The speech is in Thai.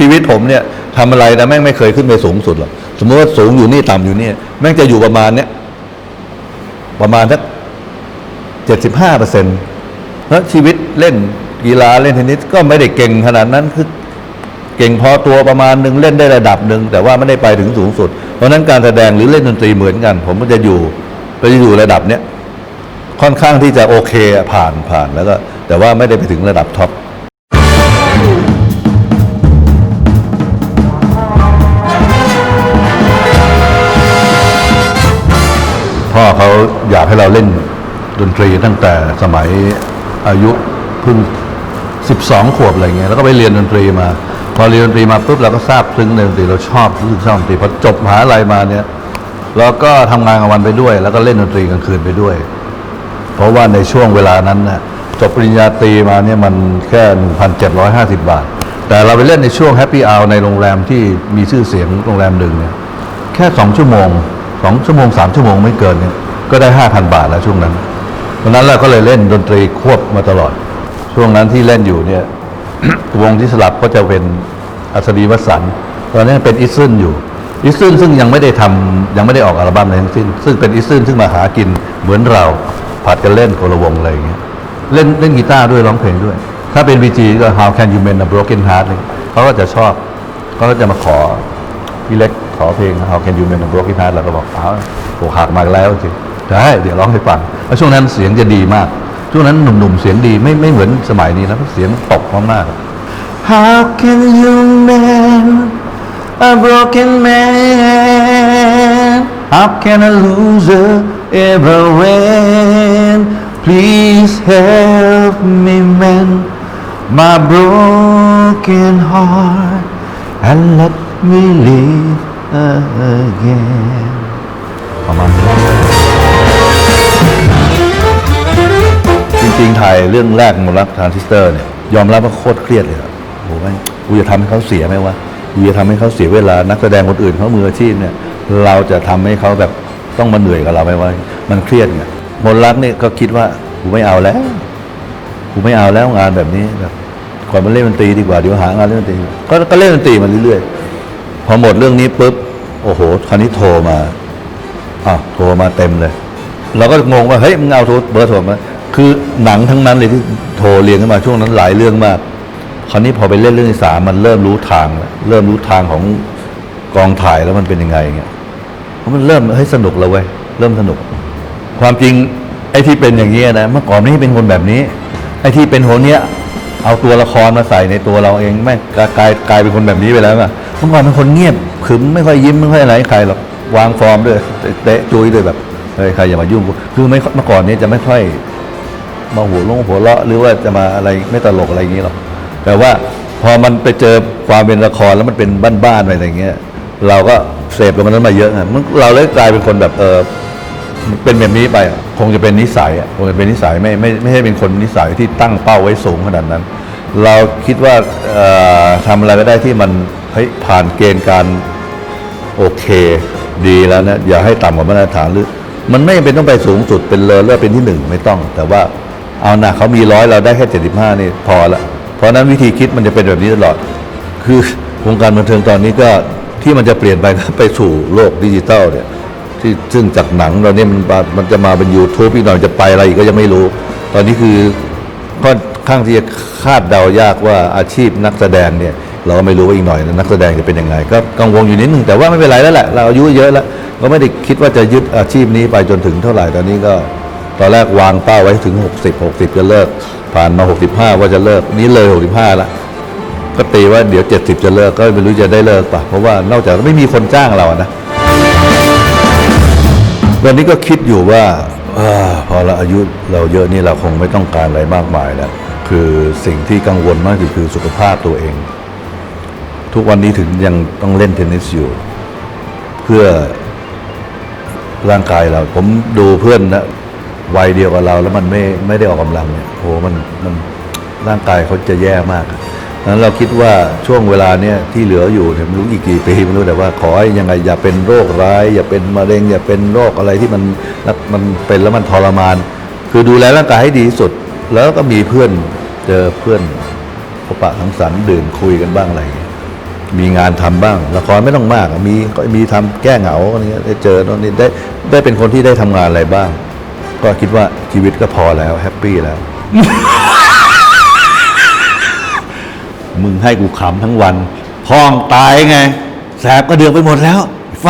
ชีวิตผมเนี่ยทำอะไรนะแม่งไม่เคยขึ้นไปสูงสุดหรอกสมมติว่าสูงอยู่นี่ต่ำอยู่นี่แม่งจะอยู่ประมาณเนี้ยประมาณสักเจ็ดสิบห้าเปอร์เซ็นต์แล้วชีวิตเล่นกีฬาเล่นเทนนิสก็ไม่ได้เก่งขนาดนั้นคือเก่งพอตัวประมาณหนึ่งเล่นได้ระดับหนึ่งแต่ว่าไม่ได้ไปถึงสูงสุด เพราะนั้นการแสดงหรือเล่นดนตรีเหมือนกัน ผมก็จะอยู่ก็จะอยู่ระดับเนี้ยค่อนข้างที่จะโอเคผ่านผ่านแล้วก็แต่ว่าไม่ได้ไปถึงระดับท็อป พ่อเขาอยากให้เราเล่นดนตรีตั้งแต่สมัยอายุเพิ่ง12 ขวบอะไรเงี้ยแล้วก็ไปเรียนดนตรีมา พอเรียนดนตรีมาปุ๊บเราก็ทราบซึ้งในดนตรีเราชอบรู้สึกชอบดนตรีพอจบมหาลัยมาเนี่ยเราก็ทำงานกลางวันไปด้วย แล้วก็เล่นดนตรีกลางคืนไปด้วย เพราะว่าในช่วงเวลานั้นนะจบปริญญาตรีมาเนี่ยมันแค่ 1,750 บาท แต่เราไปเล่นในช่วงแฮปปี้อ r ในโรงแรมที่มีชื่อเสียงโรงแรมหนึ่งเนี่ยแค่สองชั่วโมง สองชั่วโมงสามชั่วโมงไม่เกินเนี่ยก็ได้5,000บาทแล้วช่วงนั้นตอนนั้นเราก็เลยเล่นดนตรีควบมาตลอด ช่วงนั้นที่เล่นอยู่เนี่ยวงที่สลับก็จะเป็นอัศดีวสันต์ตอนนี้เป็นอิซึนอยู่อิซึนซึ่งยังไม่ได้ทำยังไม่ได้ออกอัลบั้มอะไรทั้งสิ้น ซึ่งเป็นอิซึนซึ่งมาหากินเหมือนเราผัดกันเล่นคละวงอะไรอย่างเงี้ยเล่นเล่นกีตาร์ด้วยร้องเพลงด้วย ถ้าเป็นวีจีก็ How Can You Mend a Broken Heart เลยเขาก็จะชอบเขาก็จะมาขอ พี่เล็กขอเพลง How Can You Mend a Broken Heart เราก็บอกเอาโหหักมาแล้วจริงได้เดี๋ยวร้องให้ฟังแล้วช่วงนั้นเสียงจะดีมาก ช่วงนั้นหนุ่มๆเสียงดีไม่ไม่เหมือนสมัยนี้นะเสียงตกมากๆ How can you mend a broken man? How can a loser ever win? Please help me mend my broken heart and let me live again. ประมาณนี้จริงๆ ถ่ายเรื่องแรกมรักทรานซิสเตอร์เนี่ยยอมรับว่าโคตรเครียดเลยอะโอ้โหแม่งกูจะทำให้เขาเสียไหมวะกูจะทำให้เขาเสียเวลานักแสดงคนอื่นเขามืออาชีพเนี่ย เราจะทำให้เขาแบบต้องมาเหนื่อยกับเราไหมวะมันเครียดไงมนต์รักเนี่ยก็คิดว่ากูไม่เอาแล้วกูไม่เอาแล้วงานแบบนี้แบบก่อนมาเล่นดนตรีดีกว่าเดี๋ยวหางานเล่นดนตรีก็ก็เล่นดนตรีมาเรื่อยๆ อหมดเรื่องนี้ปุ๊บโอ้โหคราวนี้โทรมาอะโทรมาเต็มเลย เราก็งงว่าเฮ้ยมึงเอาโทรเบอร์โทรมาคือหนังทั้งนั้นเลยที่โทรเรียงขึ้นมาช่วงนั้นหลายเรื่องมาก คราวนี้พอไปเล่นเรื่องที่สามมันเริ่มรู้ทางแล้วเริ่มรู้ทางของกองถ่ายแล้วมันเป็นยังไงเงี้ยเพราะมันเริ่มเฮ้ยสนุกแล้วเว้ยเริ่มสนุก ความจริงไอ้ที่เป็นอย่างนี้ยนะเมื่อก่อนไม่เป็นคนแบบนี้ ไอ้ที่เป็นคนเนี้ยเอาตัวละครมาใส่ในตัวเราเองแม่งกลายกลายกลายเป็นคนแบบนี้ไปแล้วอะ เมื่อก่อนเป็นคนเงียบขึมไม่ค่อยยิ้มไม่ค่อยอะไรใครหรอกวางฟอร์มด้วยเตะจุยด้วยแบบเฮ้ยใครอย่ามายุ่งกูคือไม่เมื่อก่อนนี้จะไม่ค่อยมาหัวลงหัวเราะหรือว่าจะมาอะไรไม่ตลกอะไรอย่างนี้หรอกแต่ว่าพอมันไปเจอความเป็นละครแล้วมันเป็นบ้านๆอะไรอย่างเงี้ย เราก็เสพกับมันนั้นมาเยอะไงเราเลยกลายเป็นคนแบบเออเป็นแบบนี้ไปคงจะเป็นนิสัยคงจะเป็นนิสัยไม่ไม่ไม่ใช่เป็นคนนิสัยที่ตั้งเป้าไว้สูงขนาดนั้น เราคิดว่าทำอะไรก็ได้ที่มันเฮ้ยผ่านเกณฑ์การโอเค ดีแล้วนะอย่าให้ต่ำกว่ามาตรฐานหรือ มันไม่เป็นต้องไปสูงสุดเป็นเลอเลิศเป็นที่หนึ่งไม่ต้อง แต่ว่าเอานะเขามีร้อยเราได้แค่เจ็ดสิบห้านี่พอละเพราะนั้นวิธีคิดมันจะเป็นแบบนี้ตลอด คือวงการบันเทิงตอนนี้ก็ที่มันจะเปลี่ยนไปก็ไปสู่โลกดิจิตอลเนี่ยที่ซึ่งจากหนังเราเนี่ยมันมันจะมาเป็นยูทูบอีกหน่อยจะไปอะไรอีกก็ยังไม่รู้ ตอนนี้คือค่อน ข้างที่จะคาดเดายากว่าอาชีพนักแสดงเนี่ยเราก็ไม่รู้ว่าอีกหน่อยนักแสดงจะเป็นยังไงก็กังวลอยู่นิดนึงแต่ว่าไม่เป็นไรแล้วแหละเราอายุเยอะแล้วก็ไม่ได้คิดว่าจะยึดอาชีพนี้ไปจนถึงเท่าไหร่ตอนนี้ก็ตอนแรกวางเป้าไว้ถึง 60 60 จะเลิก ผ่านมา 65 ว่าจะเลิกนี้เลย 65ล้วก็ตีว่าเดี๋ยว 70 จะเลิกก็ไม่รู้จะได้เลิกปะเพราะว่านอกจากไม่มีคนจ้างเรานะวันนี้ก็คิดอยู่ว่าอาพอเราอายุเราเยอะนี่เราคงไม่ต้องการอะไรมากมายแล้ว คือสิ่งที่กังวลมากที่คือสุขภาพตัวเอง ทุกวันนี้ถึงยังต้องเล่นเทนนิสอยู่ เพื่อร่างกายเรา ผมดูเพื่อนนะวัยเดียวกับเราแล้วมันไม่ไม่ได้ออกกำลังเนี่ยโหมันมันร่างกายเขาจะแย่มากอะดังนั้นเราคิดว่าช่วงเวลาเนี้ยที่เหลืออยู่เนี่ยไม่รู้อีกกี่ปีไม่รู้แต่ว่าขอให้ยังไงอย่าเป็นโรคร้าย อย่าเป็นมะเร็ง อย่าเป็นโรคอะไรที่มันมันเป็นแล้วมันทรมาน คือดูแลร่างกายให้ดีที่สุด แล้วก็มีเพื่อน เจอเพื่อนพบปะสังสรรค์ดื่มคุยกันบ้างอะไรอย่างเงี้ยมีงานทำบ้าง ละครไม่ต้องมากมีก็มีทำแก้เหงาอะไรเงี้ยได้เจอโน่นนี่ได้ได้เป็นคนที่ได้ทำงานอะไรบ้าง ก็คิดว่าชีวิตก็พอแล้วแฮปปี้แล้ว มึงให้กูขำทั้งวัน พ้องตายไง แสบก็เดือกไปหมดแล้วไฟ